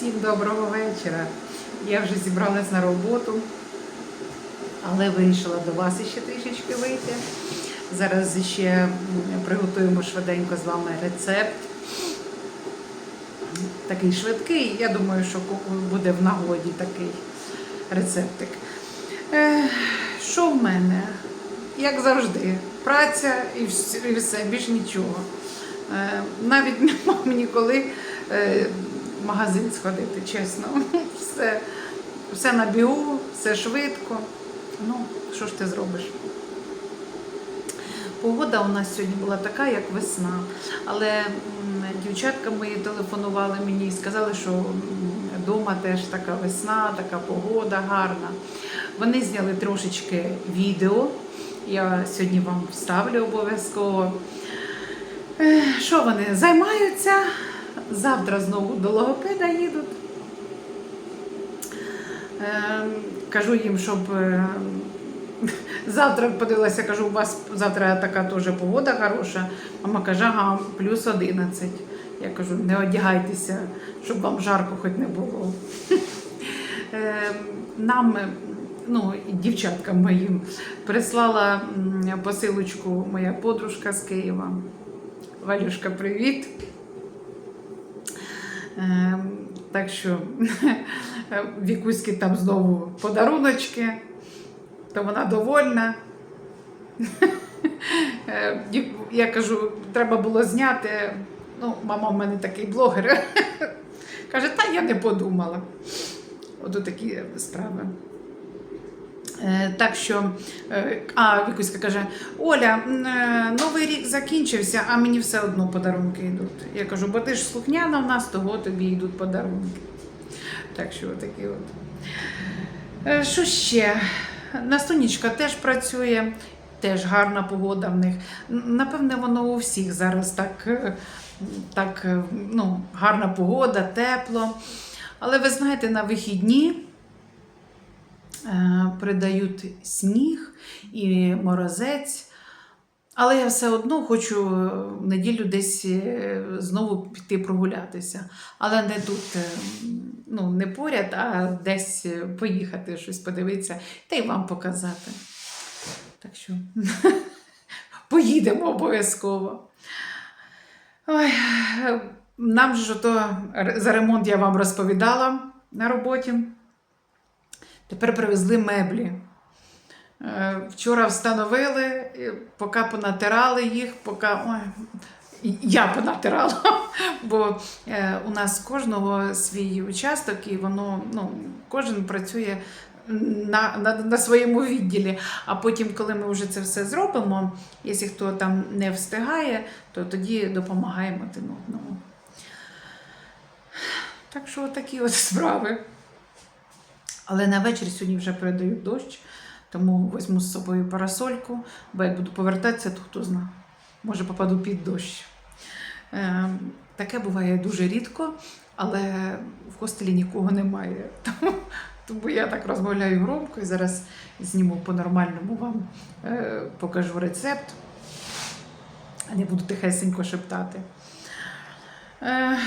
Всім доброго вечора. Я вже зібралась на роботу, але вирішила до вас ще трішечки вийти. Зараз ще приготуємо швиденько з вами рецепт. Такий швидкий, я думаю, що буде в нагоді такий рецептик. Е, Що в мене? Як завжди, праця і все, більш нічого. Е, Навіть нема мені коли е, в магазин сходити, чесно. Все, все на бігу, все швидко. Ну, що ж ти зробиш? Погода у нас сьогодні була така, як весна. Але дівчатка мої телефонували мені і сказали, що вдома теж така весна, така погода гарна. Вони зняли трошечки відео. Я сьогодні вам вставлю обов'язково. Що вони займаються? Завтра знову до логопеда їдуть. Е, Кажу їм, щоб е, завтра подивилася, кажу, у вас завтра така теж погода хороша. Мама каже, ага, плюс 11. Я кажу, не одягайтеся, щоб вам жарко хоч не було. Е, Нам, ну, дівчаткам моїм, прислала посилочку моя подружка з Києва. Валюшка, привіт. Ем, Так що вікуські там знову подаруночки, то вона довольна. Е, Я кажу, треба було зняти. Ну, мама в мене такий блогер. Каже, та я не подумала. Ото такі справи. Е, Так що, е, а Вікуська каже: Оля, е, новий рік закінчився, а мені все одно подарунки йдуть. Я кажу, бо ти ж слухняна в нас, того тобі йдуть подарунки. Так що такі от. Що ще? Настунічка теж працює, теж гарна погода в них. Напевне, воно у всіх зараз так, так ну, гарна погода, тепло. Але ви знаєте, на вихідні придають сніг і морозець. Але я все одно хочу е, в неділю десь е, знову піти прогулятися. Але не тут, е, ну, не поряд, а десь е, поїхати, щось подивитися та й вам показати. Так що поїдемо обов'язково. Ой, е, нам ж ре- за ремонт я вам розповідала на роботі. Тепер привезли меблі. Е, Вчора встановили, поки понатирали їх, поки ой, я понатирала, бо е, у нас кожного свій участок, і воно ну, кожен працює на, на, на своєму відділі. А потім, коли ми вже це все зробимо, якщо хто там не встигає, то тоді допомагаємо один одному. Так що такі от справи. Але на вечір сьогодні вже передають дощ, тому візьму з собою парасольку, бо як буду повертатися, то хто знає, може попаду під дощ. Е, таке буває дуже рідко, але в хостелі нікого немає. Тому, тому я так розмовляю громко і зараз зніму по-нормальному вам е, покажу рецепт, а не буду тихесенько шептати. Е,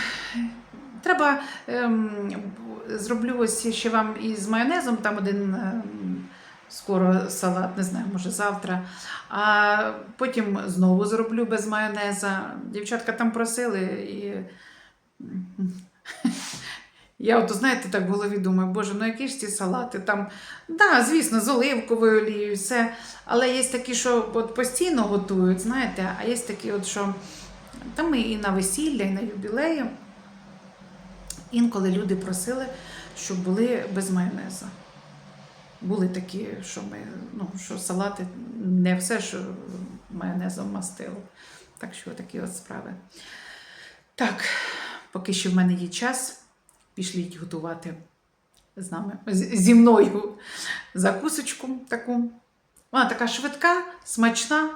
Треба ем, зроблю ось ще вам із майонезом, там один ем, скоро салат, не знаю, може завтра. А потім знову зроблю без майонеза. Дівчатка там просили і. Я от, знаєте, так в голові думаю, боже, ну які ж ці салати? Там, да, звісно, з оливковою олією, все. Але є такі, що от постійно готують, знаєте, а є такі, от, що там і на весілля, і на юбілеї. Інколи люди просили, щоб були без майонеза. Були такі, що ми, ну, що салати не все, що майонезом мастило. Так що такі от справи. Так, поки що в мене є час, пішліть готувати з нами, зі мною закусочку таку. Вона така швидка, смачна.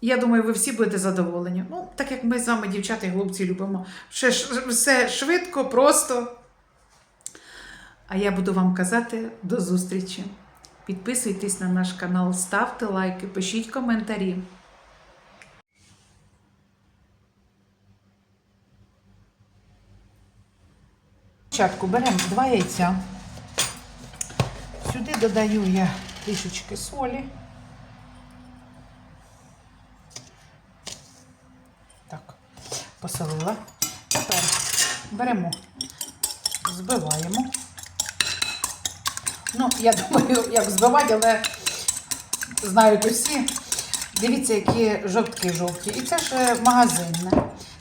Я думаю, ви всі будете задоволені. Ну, так як ми з вами, дівчата і хлопці, любимо. Все, ш- все швидко, просто. А я буду вам казати до зустрічі. Підписуйтесь на наш канал, ставте лайки, пишіть коментарі. спочатку беремо два яйця. Сюди додаю я трішечки солі. Посолила. Тепер беремо, збиваємо. Ну, я думаю, як збивати, але знають усі. Дивіться, які жовтки жовті. І це ж е, магазинне.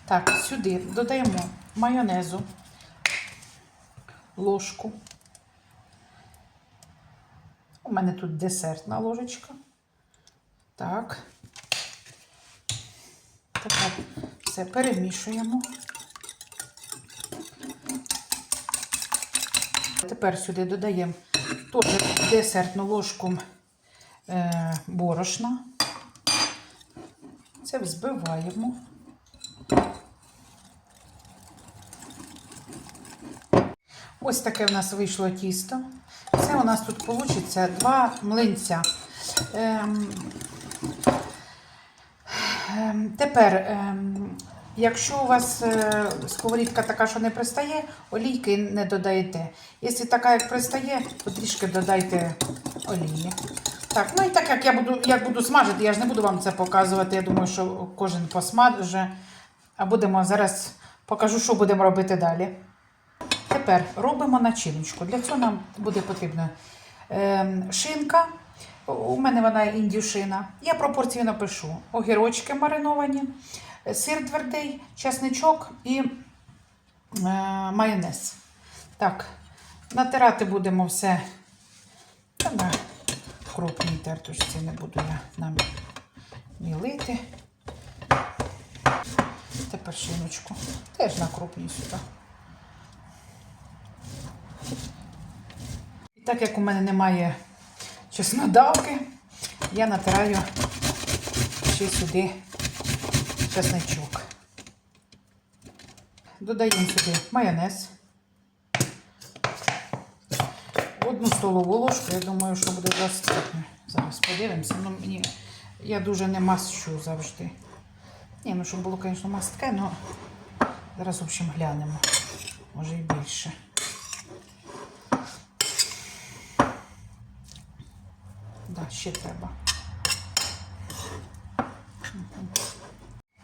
Так, сюди додаємо майонезу, ложку. У мене тут десертна ложечка. Так. Тепер все перемішуємо. Тепер сюди додаємо теж десертну ложку е, борошна. Це взбиваємо. Ось таке в нас вийшло тісто. Це у нас тут вийде два млинця. Ем, ем, тепер, ем, якщо у вас е, сковорідка така, що не пристає, олійки не додаєте. Якщо така, як пристає, то трішки додайте олії. Так, ну і так як я буду, як буду смажити, я ж не буду вам це показувати. Я думаю, що кожен посмаже. А будемо зараз покажу, що будемо робити далі. Тепер робимо начиночку. Для цього нам буде потрібна ем, шинка. У мене вона індюшина. Я пропорції напишу: огірочки мариновані, сир твердий, чесничок і е, майонез. Так, натирати будемо все. Та на крупній тертушці не буду я нам мілити. Тепер шиночку. Теж на крупній сюди. І так як у мене немає чеснодавки, я натираю ще сюди чесничок. Додаємо сюди майонез. Одну столову ложку, я думаю, що буде достатньо. Зараз подивимося. Ну, мені, я дуже не мащу завжди. Ні, ну щоб було, звісно, мастке, але зараз, в общем, глянемо. Може і більше. Да, ще треба. Мгм.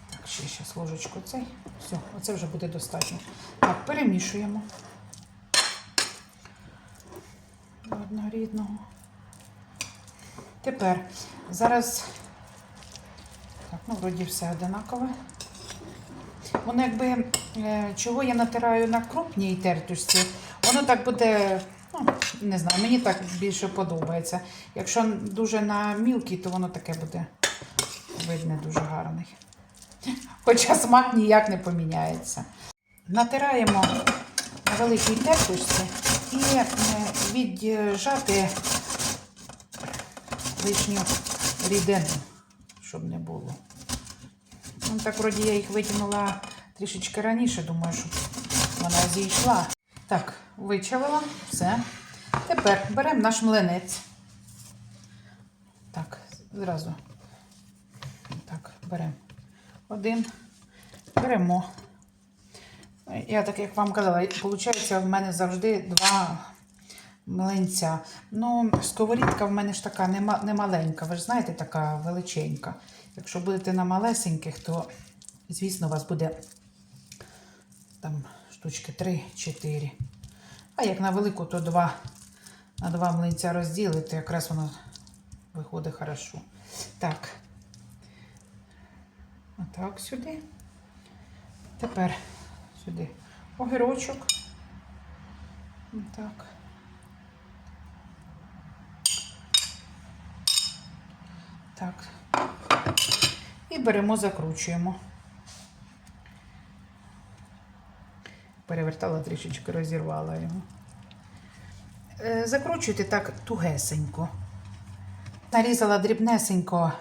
Так, ще зараз ложечку цей. Все, оце вже буде достатньо. Так, перемішуємо. Однорідного. Тепер зараз, так, ну, вроді все одинакове. Воно якби, е, чого я натираю на крупній тертушці, воно так буде, ну, не знаю, мені так більше подобається. Якщо дуже на мілкій, то воно таке буде вид не дуже гарний. Хоча смак ніяк не поміняється. Натираємо на великій тертушці і е, віджати лишню рідину, щоб не було. Ну, так, вроді я їх витягнула трішечки раніше, думаю, щоб вона зійшла. Так, вичавила, все. Тепер беремо наш млинець. Так, зразу. Так, беремо один. Беремо. Я так як вам казала, виходить, в мене завжди два млинця. Ну, сковорідка в мене ж така не, маленька, ви ж знаєте, така величенька. Якщо будете на малесеньких, то, звісно, у вас буде там штучки 3-4. А як на велику, то два, на два млинця розділити, якраз воно виходить хорошо. Так. Отак сюди. Тепер сюди огірочок. Так. Так. І беремо, закручуємо. Перевертала трішечки, розірвала його. Е, Закручуйте так тугесенько. Нарізала дрібнесенько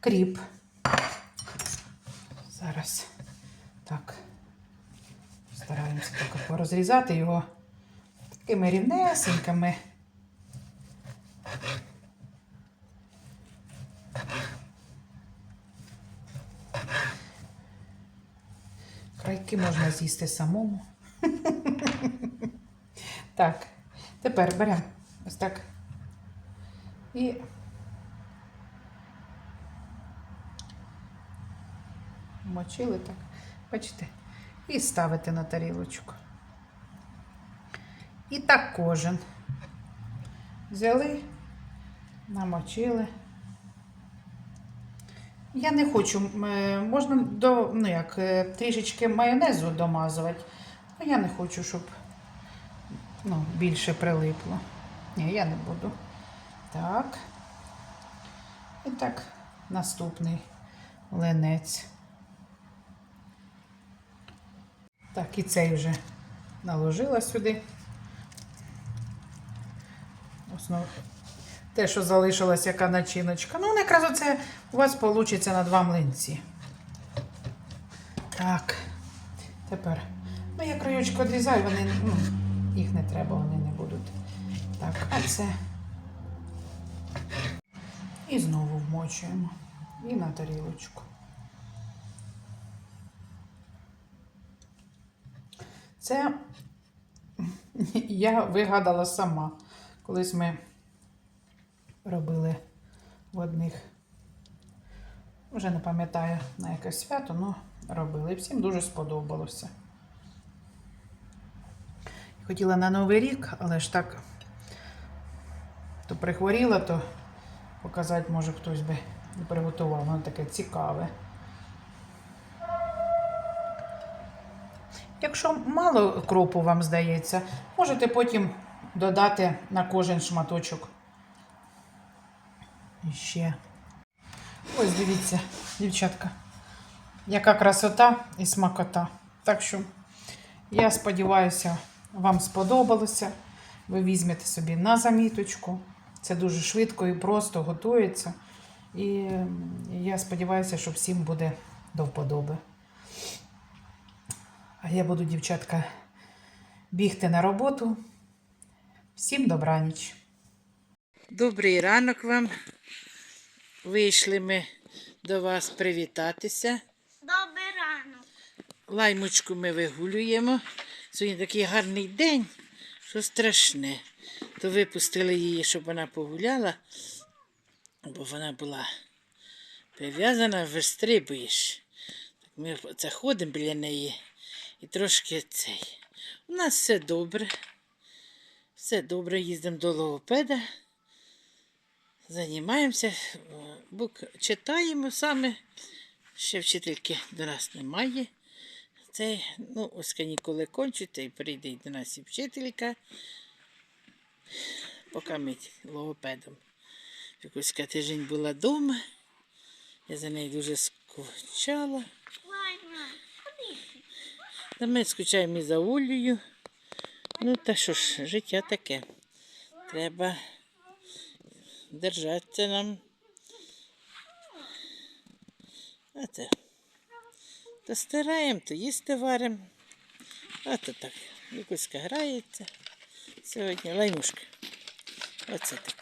кріп. Зараз так. Стараємося так порозрізати його такими рівнесенькими. Крайки можна з'їсти самому. Так, тепер беремо ось так. І мочили так. Бачите? І ставите на тарілочку. І так кожен. Взяли, намочили. Я не хочу, е, можна до, ну як, е, трішечки майонезу домазувати. Ну, я не хочу, щоб ну, більше прилипло. Ні, я не буду. Так. І так, наступний ленець. Так, і цей вже наложила сюди. Основ... Те, що залишилась яка начиночка. Ну, якраз оце у вас вийде на два млинці. Так. Тепер. Ну, я краючку відрізаю, вони, ну, їх не треба, вони не будуть. Так, а це. І знову вмочуємо. І на тарілочку. Це я вигадала сама. Колись ми робили в одних, вже не пам'ятаю на якесь свято, але робили. І всім дуже сподобалося. Хотіла на Новий рік, але ж так то прихворіла, то показати, може, хтось би не приготував. Воно таке цікаве. Якщо мало кропу вам здається, можете потім додати на кожен шматочок. І ще. Ось дивіться, дівчатка, яка красота і смакота. Так що я сподіваюся, вам сподобалося. Ви візьмете собі на заміточку. Це дуже швидко і просто готується. І я сподіваюся, що всім буде до вподоби. А я буду, дівчатка, бігти на роботу. Всім добраніч. Добрий ранок вам. Вийшли ми до вас привітатися. Добрий ранок. Лаймочку ми вигулюємо. Сьогодні такий гарний день, що страшне. То випустили її, щоб вона погуляла, бо вона була прив'язана, вистрибуєш. Так ми це ходимо біля неї і трошки цей. У нас все добре. Все добре, їздимо до логопеда. Займаємося, бук читаємо саме. Ще вчительки до нас немає. Це, ну, ось канікули кончаться і прийде до нас і вчителька. Поки ми логопедом. Якусь тиждень була вдома. Я за нею дуже скучала. Ми скучаємо і за Олею. Ну, та що ж, життя таке. Треба держатися нам. А це. То стираємо, то їсти варимо. А то так. Якусь грається сьогодні. Лаймушка. Оце так.